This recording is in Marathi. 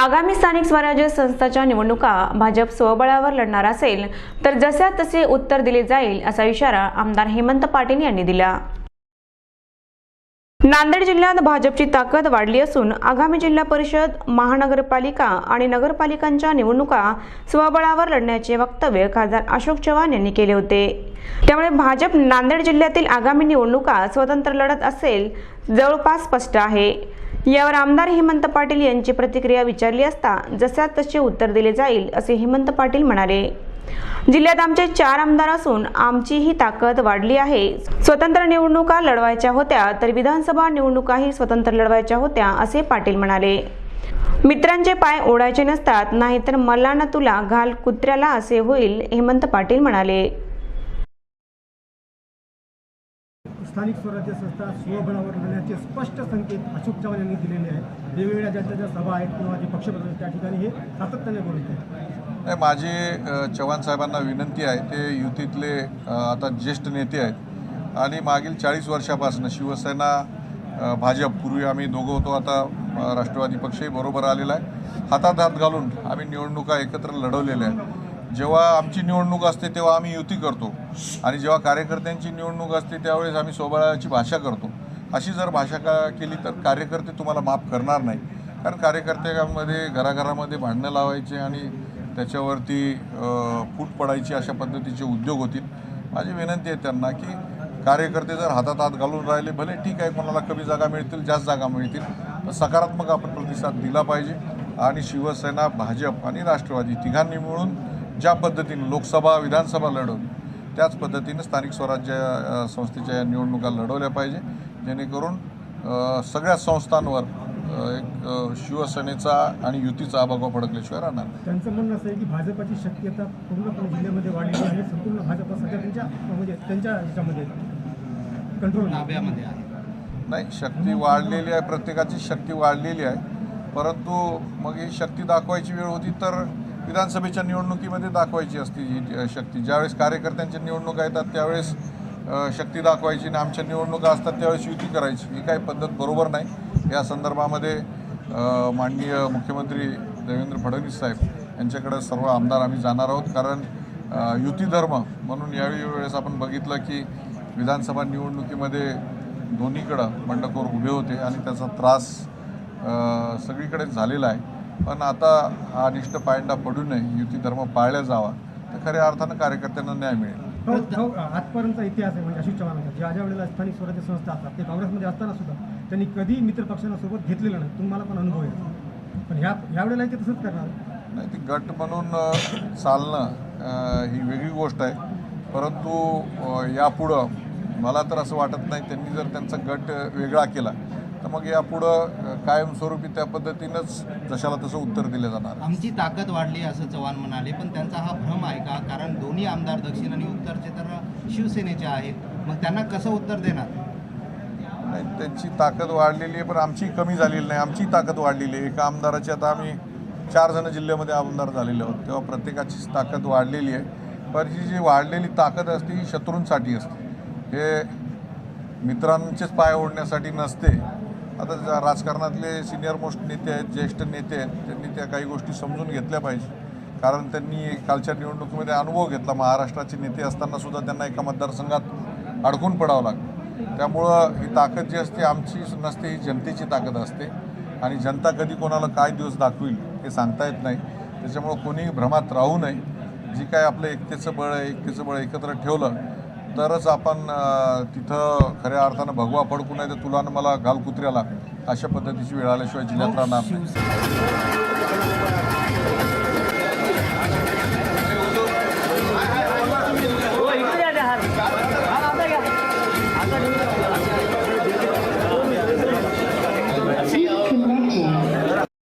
आगामी स्थानिक स्वराज्य संस्थाच्या निवडणुका भाजप स्वबळावर लढणार असेल तर जशा तसे उत्तर दिले जाईल असा इशारा आमदार हेमंत पाटील यांनी दिला. नांदेड जिल्ह्यात भाजपची ताकद वाढली असून आगामी जिल्हा परिषद महानगरपालिका आणि नगरपालिकांच्या निवडणुका स्वबळावर लढण्याचे वक्तव्य खासदार अशोक चव्हाण यांनी केले होते. त्यामुळे भाजप नांदेड जिल्ह्यातील आगामी निवडणुका स्वतंत्र लढत असेल जवळपास स्पष्ट आहे. यावर आमदार हेमंत पाटील यांची प्रतिक्रिया विचारली असता जशा तसे उत्तर दिले जाईल असे हेमंत पाटील म्हणाले. जिल्ह्यात आमचे चार आमदार असून आमची ही ताकद वाढली आहे. स्वतंत्र निवडणुका लढवायच्या होत्या तर विधानसभा निवडणुकाही स्वतंत्र लढवायच्या होत्या असे पाटील म्हणाले. मित्रांचे पाय ओढायचे नसतात नाहीतर मला ना तुला घाल कुत्र्याला असे होईल हेमंत पाटील म्हणाले. स्थानिक स्वराज्य संस्था स्वबळावर लढण्याचे स्पष्ट संकेत अशोक चव्हाण यांनी दिलेले आहेत. वेगवेगळ्या ज्यांच्या ज्या सभा आहेत किंवा जे पक्षप्रमुख त्या ठिकाणी हे सातत्याने बोलत आहेत. नाही माझी चव्हाण साहेबांना विनंती आहे ते युतीतले आता ज्येष्ठ नेते आहेत. आणि मागील चाळीस वर्षापासून शिवसेना भाजप पूर्वी आम्ही दोघं होतो आता राष्ट्रवादी पक्षही बरोबर आलेला आहे. हातात हात घालून आम्ही निवडणुका एकत्र लढवलेल्या आहेत. जेव्हा आमची निवडणूक असते तेव्हा आम्ही युती करतो. आणि जेव्हा कार्यकर्त्यांची निवडणूक असते त्यावेळेस आम्ही स्वबळाची भाषा करतो. अशी जर भाषा का केली तर कार्यकर्ते तुम्हाला माफ करणार नाही. कारण कार्यकर्त्यांमध्ये घराघरामध्ये भांडणं लावायचे आणि त्याच्यावरती फूट पडायची अशा पद्धतीचे उद्योग होतील. माझी विनंती आहे त्यांना की कार्यकर्ते जर हातात हात घालून राहिले भले ठीक आहे कोणाला कमी जागा मिळतील जास्त जागा मिळतील पण सकारात्मक आपण प्रतिसाद दिला पाहिजे. आणि शिवसेना भाजप आणि राष्ट्रवादी तिघांनी मिळून ज्या पद्धतीने लोकसभा विधानसभा लढवली त्याच पद्धतीने स्थानिक स्वराज्य संस्थेच्या या निवडणुका लढवल्या पाहिजे. जेणेकरून सगळ्या संस्थांवर एक शिवसेनेचा आणि युतीचा आबागवा फडकल्याशिवाय राहणार. त्यांचं म्हणणं असं आहे की भाजपाची शक्यता पूर्णपणे जिल्ह्यामध्ये वाढलेली आहे. संपूर्ण भाजप सध्या त्यांच्या म्हणजे त्यांच्या ह्याच्यामध्ये कंट्रोल नाही शक्ती वाढलेली आहे प्रत्येकाची शक्ती वाढलेली आहे. परंतु मग ही शक्ती दाखवायची वेळ होती तर विधानसभेच्या निवडणुकीमध्ये दाखवायची असती ही शक्ती. ज्यावेळेस कार्यकर्त्यांच्या निवडणुका येतात त्यावेळेस शक्ती दाखवायची आणि आमच्या निवडणुका असतात त्यावेळेस युती करायची. ही काही पद्धत बरोबर नाही. या संदर्भामध्ये माननीय मुख्यमंत्री देवेंद्र फडणवीस साहेब यांच्याकडे सर्व आमदार आम्ही जाणार आहोत. कारण युती धर्म म्हणून यावेळी वेळेस आपण बघितलं की विधानसभा निवडणुकीमध्ये दोन्हीकडं बंडखोर उभे होते आणि त्याचा त्रास सगळीकडे झालेला आहे. पण आता हा अनिष्ट पायंडा पडू नये युती धर्म पाळला जावा. तर खऱ्या अर्थानं कार्यकर्त्यांना न्याय मिळेल. हो, हो, आजपर्यंतचा इतिहास आहे म्हणजे अशोक चव्हाणांचा. ज्या ज्या वेळेला स्थानिक स्वराज्य संस्था असतात ते काँग्रेसमध्ये असताना सुद्धा त्यांनी कधी मित्र पक्षांना सोबत घेतलेलं नाही. तुम्हाला पण अनुभव आहे. पण ह्या यावेळेला ते तसंच करणार. नाही ती गट म्हणून चालणं ही वेगळी गोष्ट आहे. परंतु यापुढं मला तर असं वाटत नाही त्यांनी जर त्यांचा गट वेगळा केला तर मग यापुढं कायमस्वरूपी त्या पद्धतीनंच जशाला तसं उत्तर दिलं जाणार. आमची ताकद वाढली असं चव्हाण म्हणाले. पण त्यांचा हा भ्रम आहे का? कारण दोन्ही आमदार दक्षिण आणि उत्तरचे तर शिवसेनेचे आहेत. मग त्यांना कसं उत्तर देणार? नाही त्यांची ताकद वाढलेली आहे पण आमची कमी झालेली नाही. आमची ताकद वाढलेली आहे. एका आमदाराची आता आम्ही चार जण जिल्ह्यामध्ये आमदार झालेले आहोत. तेव्हा प्रत्येकाचीच ताकद वाढलेली आहे. पण ही जी वाढलेली ताकद असते ही शत्रूंसाठी असते. हे मित्रांचेच पाय ओढण्यासाठी नसते. आता ज्या राजकारणातले सिनियर मोस्ट नेते आहेत ज्येष्ठ नेते आहेत त्यांनी त्या काही गोष्टी समजून घेतल्या पाहिजे. कारण त्यांनी कालच्या निवडणुकीमध्ये अनुभव घेतला. महाराष्ट्राचे नेते असताना सुद्धा त्यांना एका मतदारसंघात अडकून पडावं लागतं त्यामुळं ही ताकद जी असते आमची नसते ही जनतेची ताकद असते. आणि जनता कधी कोणाला काय दिवस दाखवील हे सांगता येत नाही. त्याच्यामुळं कोणीही भ्रमात राहू नये. जी काय आपलं एकतेचं बळ आहे एकतेचं बळ एकत्र ठेवलं तरच आपण तिथं खऱ्या अर्थानं भगवा फडकू नाही तर तुला मला घाल कुत्र्याला अशा पद्धतीची वेळ आल्याशिवाय जिल्ह्यात हो, राहणार